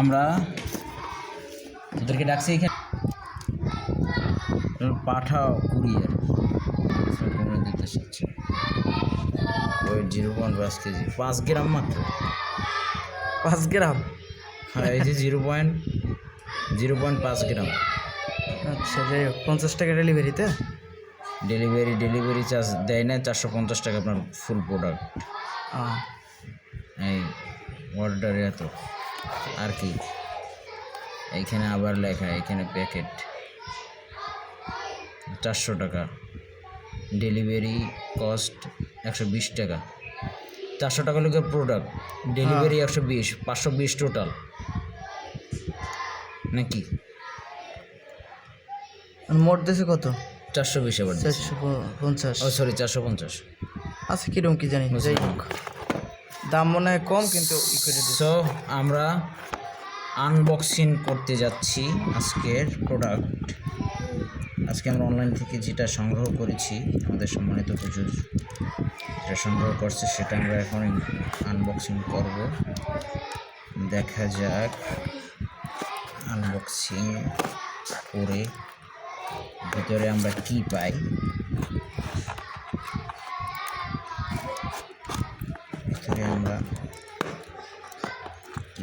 আমরা তোদেরকে ডাকছি এখানে। পাঠাও কুরিয়ার। দিতে শিখছে ওয়েট জিরো পয়েন্ট পাঁচ কেজি। পাঁচ গ্রাম মাত্র। পাঁচ গ্রাম? হ্যাঁ এই যে জিরো পয়েন্ট জিরো পয়েন্ট পাঁচ গ্রাম। আচ্ছা যাই হোক পঞ্চাশ টাকা ডেলিভারিতে? ডেলিভারি ডেলিভারি চার্জ দেয় না চারশো পঞ্চাশ টাকা আপনার ফুল প্রোডাক্ট এই অর্ডার এত আর কি। এইখানে আবার লেখা এখানে প্যাকেট চারশো টাকা। ডেলিভারি কস্ট একশো বিশ টাকা। চারশো টাকা লোকের প্রোডাক্ট ডেলিভারি একশো বিশ পাঁচশো বিশ টোটাল নাকি? মোট দেশে কত? চারশো বিশ আবার চারশো পঞ্চাশ। ও সরি চারশো পঞ্চাশ। আচ্ছা কীরকম কি জানি যাই হোক। দাম মনে হয় কম, কিন্তু সো আমরা আনবক্সিং করতে যাচ্ছি আজকের প্রোডাক্ট আজকে আমরা অনলাইন থেকে যেটা সংগ্রহ করেছি, আমাদের সম্মানিত প্রচুর যেটা সংগ্রহ করছে, সেটা আমরা এখন আনবক্সিং করব। দেখা যাক আনবক্সিং করে ভিতরে আমরা কি পাই। ভিতরে আমরা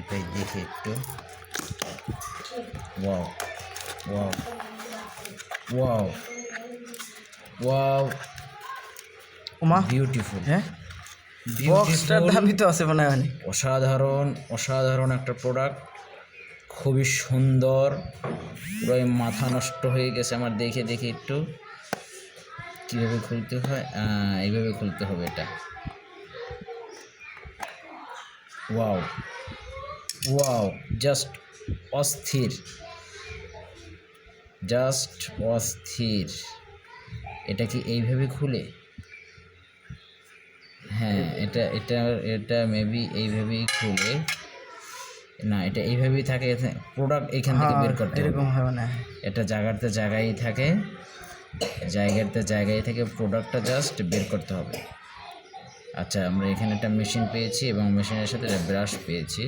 পাই দেখি একটু? Wow wow wow wow. ওমা বিউটিফুল হ্যাঁ? বক্সটার দামই তো আছে মনে হয় অসাধারণ অসাধারণ একটা প্রোডাক্ট খুবই সুন্দর। পুরো মাথা নষ্ট হয়ে গেছে আমার দেখে দেখে একটু। কীভাবে খুলতে হয়? এইভাবে খুলতে হবে এটা। ওয়াও ওয়াও জাস্ট অস্থির জাস্ট অস্থির। এটা কি এইভাবে খুলে? হ্যাঁ এটা এটা এটা মেবি এইভাবেই খুলে। না এটা এইভাবেই থাকে প্রোডাক্ট এখান থেকে বের করতে এরকম হবে না। হয় এটা জায়গাতে জায়গায় থাকে জায়গাতে জায়গায় থেকে প্রোডাক্টটা জাস্ট বের করতে হবে। আচ্ছা আমরা এখানে একটা মেশিন পেয়েছি এবং মেশিনের সাথে একটা ব্রাশ পেয়েছি।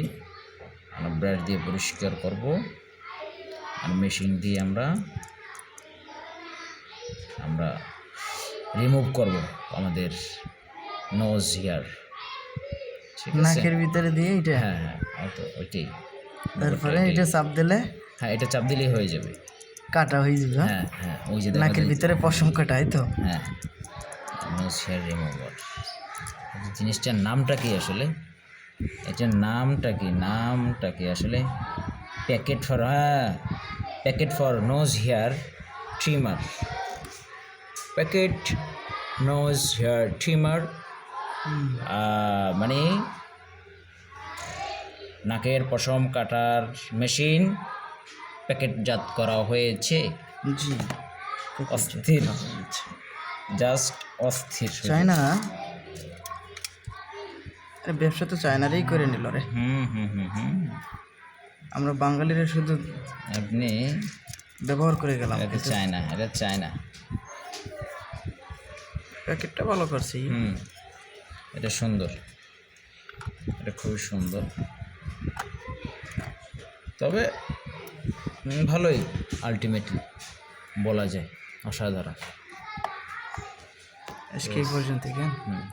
আমরা ব্রাশ দিয়ে পরিষ্কার করব। আর মেশিন দিয়ে আমরা আমরা রিমুভ করব আমাদের নোজ হেয়ার নাকের ভিতরে দিয়ে এটা? হ্যাঁ হ্যাঁ হয়তো ওইটাই। তারপরে এটা চাপ দিলে? হ্যাঁ এটা চাপ দিলেই হয়ে যাবে। কাটা হয়ে যাবে হ্যাঁ? হ্যাঁ ওই যে নাকের ভিতরে পশম কাটাই তো। হ্যাঁ নোজ হেয়ার রিমুভার জিনিসটার নামটা কি আসলে? এটার নামটা কি? নামটা কি আসলে? প্যাকেট ফর হ্যাঁ packet for nose hair trimmer. Packet nose hair trimmer মানে নাকের পশম কাটার মেশিন প্যাকেটজাত করা হয়েছে। জি অস্থির। জাস্ট অস্থির। চায়না ব্যবসা তো চায়নারই করে নিল রে। হুম হুম হুম হুম। আমরা বাঙালিরা শুধু আপনি ব্যবহার করে গেলাম। এটা চায় না এটা চায় না প্যাকেটটা ভালো করছি। হুম এটা সুন্দর। এটা খুবই সুন্দর। তবে ভালোই আলটিমেটলি বলা যায় অসাধারণ। আজকে এই পর্যন্ত কেন হুম।